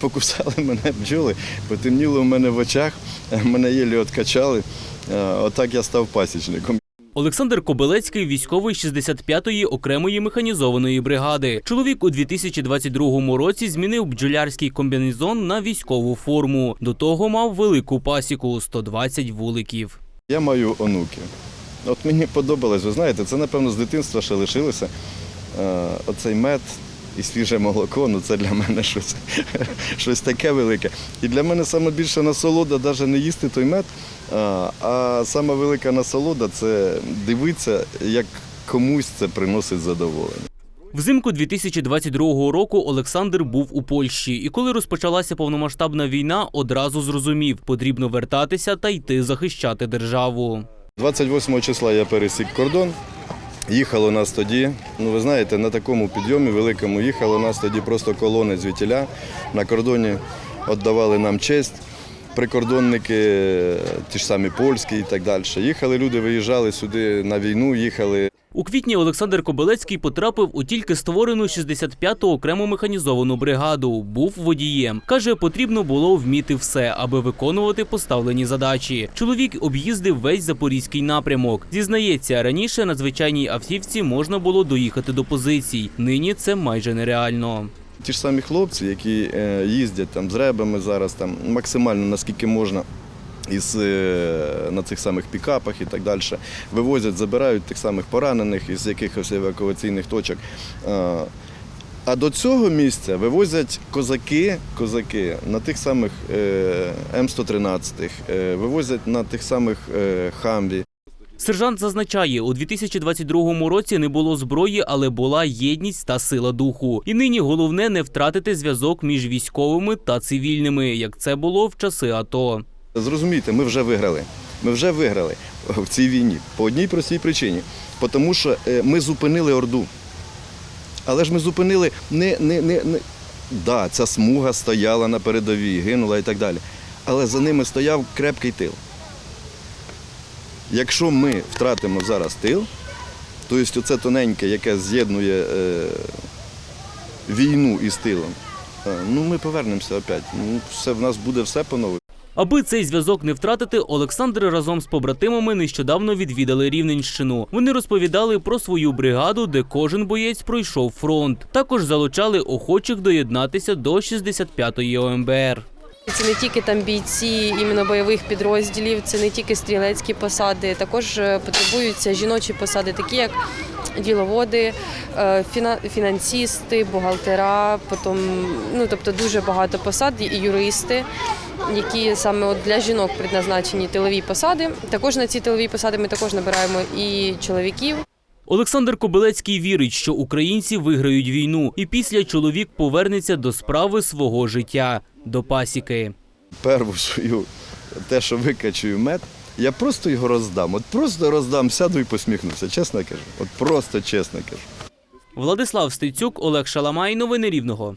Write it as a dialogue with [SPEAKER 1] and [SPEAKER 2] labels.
[SPEAKER 1] Покусали мене бджоли, потемніло в мене в очах, мене єлі откачали. Е, Отак я став пасічником.
[SPEAKER 2] Олександр Кобилецький, військовий 65-ї окремої механізованої бригади. Чоловік у 2022 році змінив бджолярський комбінезон на військову форму. До того мав велику пасіку 120 вуликів.
[SPEAKER 1] Я маю онуки. От мені подобалось, ви знаєте, це напевно з дитинства ще лишилося. Е, Оцей мед і свіже молоко, ну це для мене щось, щось таке велике. І для мене саме більша насолода навіть не їсти той мед, а, а саме велика насолода це дивитися, як комусь це приносить задоволення.
[SPEAKER 2] Взимку 2022 року Олександр був у Польщі, і коли розпочалася повномасштабна війна, одразу зрозумів, потрібно вертатися та йти захищати державу.
[SPEAKER 1] 28 числа я пересік кордон. Їхало нас тоді, ну ви знаєте, на такому підйомі великому їхало нас тоді просто колони звітіля. На кордоні віддавали нам честь. Прикордонники, ті ж самі польські і так далі. Їхали люди, виїжджали сюди на війну, їхали.
[SPEAKER 2] У квітні Олександр Кобилецький потрапив у тільки створену 65-ту окрему механізовану бригаду. Був водієм. Каже, потрібно було вміти все, аби виконувати поставлені задачі. Чоловік об'їздив весь запорізький напрямок. Зізнається, раніше на звичайній автівці можна було доїхати до позицій. Нині це майже нереально.
[SPEAKER 1] Ті ж самі хлопці, які е, їздять там з ребами зараз, там максимально наскільки можна. Із, е, на цих самих пікапах і так далі вивозять, забирають тих самих поранених із якихось евакуаційних точок. Е, А до цього місця вивозять козаки, козаки на тих самих е, М113, е, вивозять на тих самих Хамві.
[SPEAKER 2] Сержант зазначає, у 2022 році не було зброї, але була єдність та сила духу. І нині головне не втратити зв'язок між військовими та цивільними, як це було в часи АТО.
[SPEAKER 1] Зрозумійте, ми вже виграли. Ми вже виграли в цій війні по одній простій причині. Тому що е, ми зупинили Орду. Але ж ми зупинили не. не, не, не... Да, ця смуга стояла на передовій, гинула і так далі. Але за ними стояв крепкий тил. Якщо ми втратимо зараз тил, то есть оце тоненьке, яке з'єднує е, війну із тилом, е, ну ми повернемося опять. Ну, все, в нас буде все по-новому.
[SPEAKER 2] Аби цей зв'язок не втратити, Олександр разом з побратимами нещодавно відвідали Рівненщину. Вони розповідали про свою бригаду, де кожен боєць пройшов фронт. Також залучали охочих доєднатися до 65-ї ОМБР.
[SPEAKER 3] Це не тільки там бійці іменно бойових підрозділів, це не тільки стрілецькі посади, також е, потребуються жіночі посади, такі як діловоди, е, фіна- бухгалтера, потім, ну тобто дуже багато посад і юристи, які саме от для жінок предназначені тилові посади. Також на ці тилові посади ми також набираємо і чоловіків.
[SPEAKER 2] Олександр Кобилецький вірить, що українці виграють війну, і після чоловік повернеться до справи свого життя до пасіки.
[SPEAKER 1] перву свою, те, що викачую мед, я просто його роздам. От просто роздам, сяду і посміхнуся, чесно кажу. От просто чесно кажу.
[SPEAKER 2] Владислав Стецюк, Олег Шаламай. Новини Рівного.